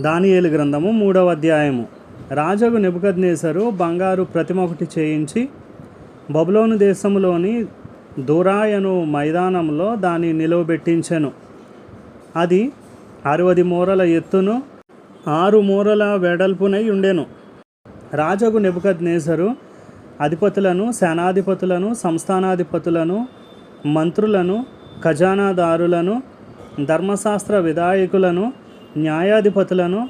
దానియేలు గ్రంథము మూడవ అధ్యాయము. రాజగు నెబుకద్నేసరు బంగారు ప్రతిమ ఒకటి చేయించి బబులోను దేశంలోని దూరాయను మైదానంలో దాన్ని నిలువబెట్టించెను అది అరవది మూరల ఎత్తును ఆరు మూరల వెడల్పునై ఉండెను. రాజగు నెబుకద్నేసరు అధిపతులను సేనాధిపతులను సంస్థానాధిపతులను మంత్రులను ఖజానాదారులను ధర్మశాస్త్ర విధాయకులను న్యాయాధిపతులను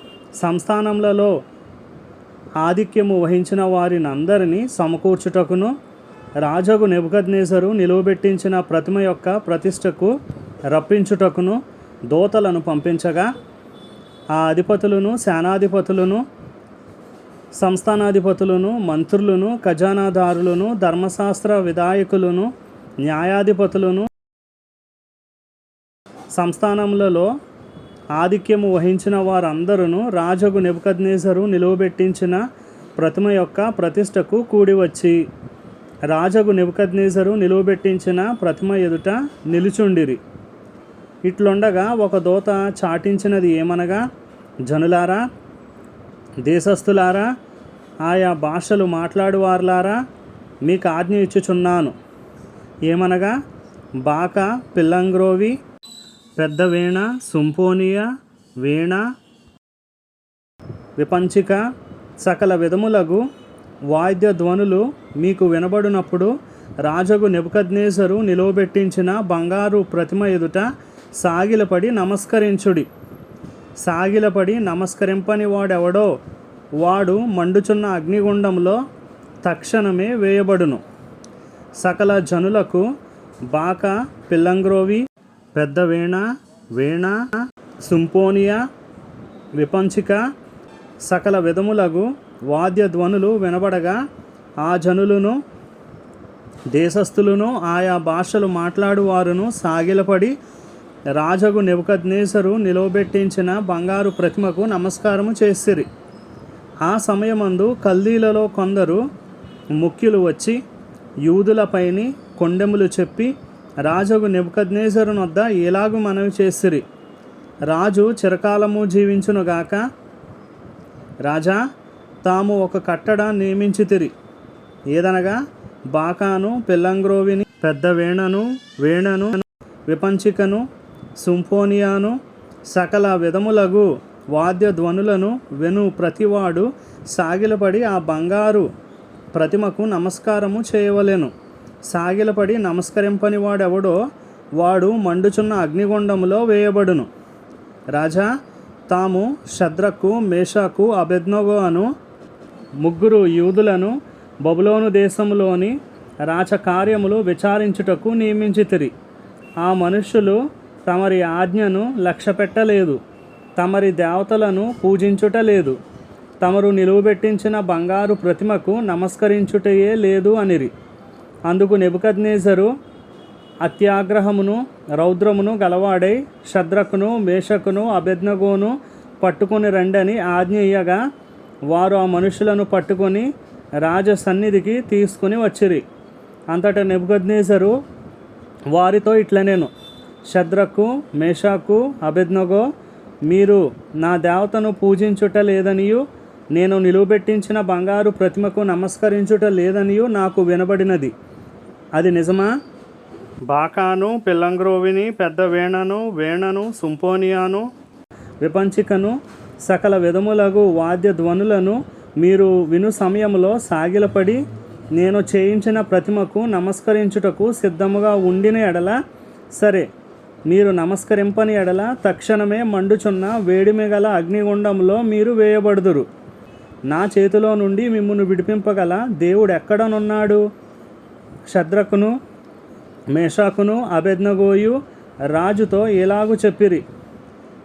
సంస్థానములలో ఆధిక్యము వహించిన వారిని అందరినీ సమకూర్చుటకును రాజగు నెబుకద్నేసరు నిలువబెట్టించిన ప్రతిమ యొక్క ప్రతిష్టకు రప్పించుటకును దోతలను పంపించగా ఆ అధిపతులను సేనాధిపతులను సంస్థానాధిపతులను మంత్రులను ఖజానాదారులను ధర్మశాస్త్ర విధాయకులను న్యాయాధిపతులను సంస్థానములలో ఆధిక్యము వహించిన వారందరూ రాజగు నెబుకద్నేసరు నిలువబెట్టించిన ప్రతిమ యొక్క ప్రతిష్టకు కూడి వచ్చి రాజగు నెబుకద్నేసరు నిలువబెట్టించిన ప్రతిమ ఎదుట నిలుచుండిరి. ఇట్లుండగా ఒక దోత చాటించినది ఏమనగా జనులారా దేశస్థులారా ఆయా భాషలు మాట్లాడువారులారా మీకు ఆజ్ఞ ఇచ్చుచున్నాను. ఏమనగా బాక పిల్లంగ్రోవి పెద్ద వీణ సుంపోనియా వీణ విపంచిక సకల విధములగు వాయిద్య ధ్వనులు మీకు వినబడినప్పుడు రాజగు నెబుకద్నేసరు నిలువబెట్టించిన బంగారు ప్రతిమ ఎదుట సాగిలపడి నమస్కరించుడి. సాగిలపడి నమస్కరింపని వాడెవడో వాడు మండుచున్న అగ్నిగుండంలో తక్షణమే వేయబడును. సకల జనులకు బాక పిల్లంగ్రోవి పెద్ద వీణ వీణ సింపోనియా విపంచిక సకల విధములగు వాద్య ధ్వనులు వినబడగా ఆ జనులను దేశస్థులను ఆయా భాషలు మాట్లాడువారును సాగిలపడి రాజగు నెబుకద్నేసరు నిలవబెట్టించిన బంగారు ప్రతిమకు నమస్కారము చేసిరి. ఆ సమయమందు కల్దీలలో కొందరు ముఖ్యులు వచ్చి యూదులపైని కొండెములు చెప్పి రాజగు నెబుకద్నేసరు వద్ద ఎలాగు మనవి చేసిరి? రాజు చిరకాలము జీవించునుగాక రాజా తాము ఒక కట్టడ నియమించితిరి. ఏదనగా బాకాను పిల్లంగ్రోవిని పెద్ద వీణను వీణను విపంచికను సుంఫోనియాను సకల విధములగు వాద్య ధ్వనులను వెను ప్రతివాడు సాగిలపడి ఆ బంగారు ప్రతిమకు నమస్కారము చేయవలెను. సాగిలపడి నమస్కరింపని వాడెవడో వాడు మండుచున్న అగ్నిగుండంలో వేయబడును. రాజా తాము శద్రకు మేషాకు అబెద్నోగో అను ముగ్గురు యూదులను బబులోను దేశంలోని రాచకార్యములు విచారించుటకు నియమించితిరి. ఆ మనుష్యులు తమరి ఆజ్ఞను లక్ష్యపెట్టలేదు తమరి దేవతలను పూజించుట లేదు తమరు నిలువబెట్టించిన బంగారు ప్రతిమకు నమస్కరించుటయే లేదు అనిరి. అందుకు నెబుకద్నేజరు అత్యాగ్రహమును రౌద్రమును గలవాడై శద్రకును మేషకును అభిజ్ఞగోను పట్టుకొని రండని ఆజ్ఞ ఇయ్యగా వారు ఆ మనుషులను పట్టుకొని రాజ సన్నిధికి తీసుకుని వచ్చిరి. అంతటా నెబుకద్నేజరు వారితో ఇట్లనేను శద్రకు మేషాకు అభిజ్ఞగో మీరు నా దేవతను పూజించుట లేదనియు నేను నిలువబెట్టించిన బంగారు ప్రతిమకు నమస్కరించుట లేదనియు నాకు వినబడినది. అది నిజమా? బాకాను పిల్లంగ్రోవిని పెద్ద వీణను వీణను సుంపోనియాను విపంచికను సకల విధములగు వాద్య ధ్వనులను మీరు విను సమయంలో సాగిలపడి నేను చేయించిన ప్రతిమకు నమస్కరించుటకు సిద్ధముగా ఉండిన ఎడల సరే మీరు నమస్కరింపని ఎడల తక్షణమే మండుచున్న వేడిమిగల అగ్నిగుండంలో మీరు వేయబడుదురు. నా చేతిలో నుండి మిమ్మల్ని విడిపింపగల దేవుడు ఎక్కడనున్నాడు? శద్రకును మేషాకును అభెజ్ఞగోయు రాజుతో ఇలాగు చెప్పిరి?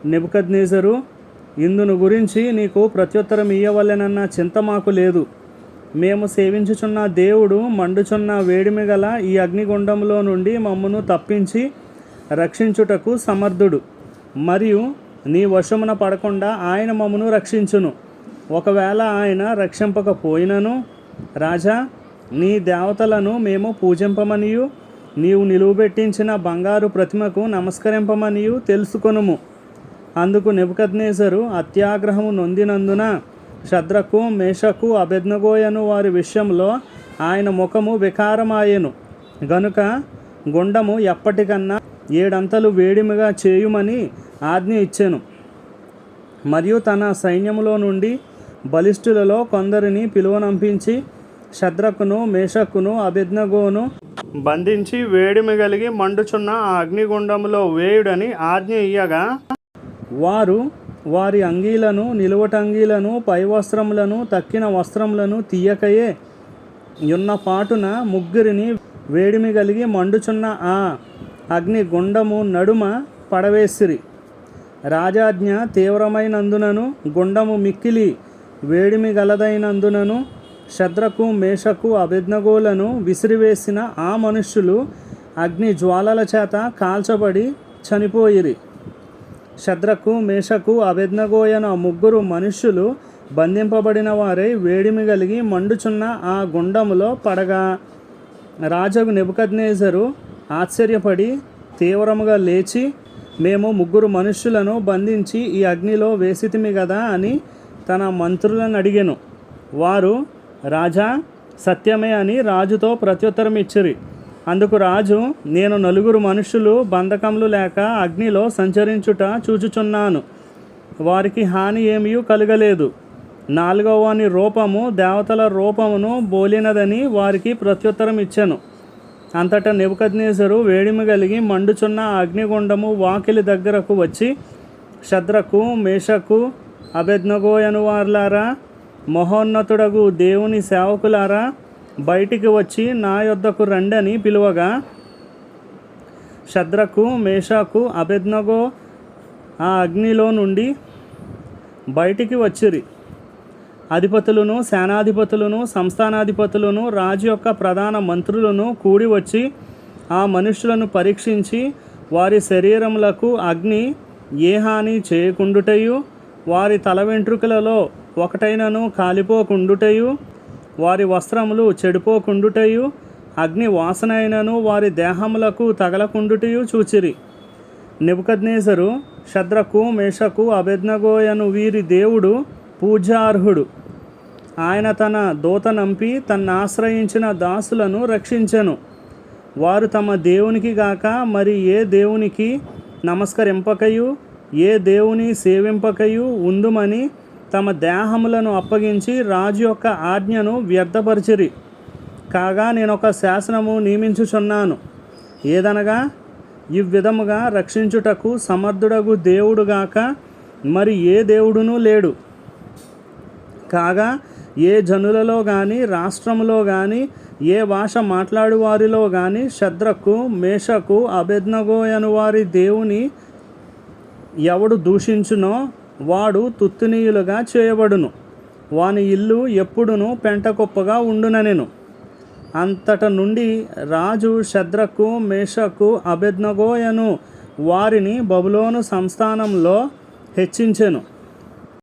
నిబుకద్నేజరు ఇందును గురించి నీకు ప్రత్యుత్తరం ఇయ్యవలెనన్న చింత మాకు లేదు. మేము సేవించుచున్న దేవుడు మండుచున్న వేడిమి గల ఈ అగ్నిగుండంలో నుండి మమ్మను తప్పించి రక్షించుటకు సమర్థుడు. మరియు నీ వశమున పడకుండా ఆయన మమ్మను రక్షించును. ఒకవేళ ఆయన రక్షింపకపోయినను రాజా నీ దేవతలను మేము పూజింపమనియు. నీవు నిలువబెట్టించిన బంగారు ప్రతిమకు నమస్కరింపమనియు తెలుసుకొనుము. అందుకు నెబుకద్నేసరు అత్యాగ్రహము నొందినందున శద్రకు మేషకు అభెజ్ఞగోయను వారి విషయంలో ఆయన ముఖము వికారమాయెను. గనుక గుండము ఎప్పటికన్నా ఏడంతలు వేడిమిగా చేయుమని ఆజ్ఞ ఇచ్చెను. మరియు తన సైన్యములో నుండి బలిష్ఠులలో కొందరిని పిలువనంపించి శద్రకును మేషక్కును అభిజ్ఞగోను బంధించి వేడిమి కలిగి మండుచున్న ఆ అగ్నిగుండములో వేయుడని ఆజ్ఞ ఇయ్యగా. వారు వారి అంగీలను నిలువటంగీలను పై వస్త్రములను తక్కిన వస్త్రములను తీయకయే. ఉన్న పాటున ముగ్గురిని వేడిమి కలిగి మండుచున్న ఆ అగ్ని గుండము నడుమ పడవేసిరి. రాజాజ్ఞ తీవ్రమైనందునను గుండము మిక్కిలి వేడిమి గలదైనందునను శద్రకు మేషకు అభిజ్ఞగోలను విసిరివేసిన ఆ మనుష్యులు అగ్ని జ్వాలల చేత కాల్చబడి చనిపోయిరి. శద్రకు మేషకు అభిజ్ఞగోయన ముగ్గురు మనుష్యులు బంధింపబడిన వారై వేడిమి కలిగి మండుచున్న ఆ గుండములో పడగా రాజగు నెబుకద్నేజరు ఆశ్చర్యపడి తీవ్రముగా లేచి మేము ముగ్గురు మనుష్యులను బంధించి ఈ అగ్నిలో వేసితిమి కదా అని తన మంత్రులను అడిగాను. వారు రాజా సత్యమే అని రాజుతో ప్రత్యుత్తరం ఇచ్చిరి. అందుకు రాజు నేను నలుగురు మనుషులు బంధకములు లేక అగ్నిలో సంచరించుట చూచుచున్నాను. వారికి హాని ఏమీ కలగలేదు. నాలుగవని రూపము దేవతల రూపమును బోలినదని వారికి ప్రత్యుత్తరం ఇచ్చాను. అంతటా నెబుకద్నేసరు వేడిమి కలిగి మండుచున్న అగ్నిగుండము వాకిలి దగ్గరకు వచ్చి శద్రకు మేషకు అభెజ్ఞగోయను వార్లారా మహోన్నతుడగు దేవుని సేవకులారా బయటికి వచ్చి నా యొద్దకు రండని పిలువగా శద్రకు మేషాకు అభెజ్ఞగో ఆ అగ్నిలో నుండి బయటికి వచ్చిరి. అధిపతులను సేనాధిపతులను సంస్థానాధిపతులను రాజు యొక్క ప్రధాన మంత్రులను కూడి వచ్చి ఆ మనుషులను పరీక్షించి వారి శరీరములకు అగ్ని ఏ హాని చేయకుండుటయు వారి తల వెంట్రుకలలో ఒకటైనను కాలిపోకుండుటయు వారి వస్త్రములు చెడిపోకుండుటయు అగ్ని వాసనైనను వారి దేహములకు తగలకుండుటయు చూచిరి. నెబుకద్నేసరు శద్రకు మేషకు అభెజ్ఞగోయను వీరి దేవుడు పూజార్హుడు. ఆయన తన దూత నంపి తన్ను ఆశ్రయించిన దాసులను రక్షించెను. వారు తమ దేవునికి గాక మరి ఏ దేవునికి నమస్కరింపకయు ఏ దేవుని సేవింపకయు ఉందుమని తమ దేహములను అప్పగించి రాజు యొక్క ఆజ్ఞను వ్యర్థపరిచిరి. కాగా నేను ఒక శాసనము నియమించుచున్నాను. ఏదనగా ఈ విధముగా రక్షించుటకు సమర్థుడగు దేవుడుగాక మరి ఏ దేవుడునూ లేడు. కాగా ఏ జనులలో కానీ రాష్ట్రములో కానీ ఏ భాష మాట్లాడువారిలో కానీ శద్రకు మేషకు అభిజ్ఞగోయను వారి దేవుని ఎవడు దూషించునో వాడు తుత్తునీయులుగా చేయబడును. వాని ఇల్లు ఎప్పుడును పెంటకుప్పగా ఉండుననెను. అంతట నుండి రాజు శద్రకు మేషకు అభెజ్ఞగోయను వారిని బబులోను సంస్థానంలో హెచ్చించెను.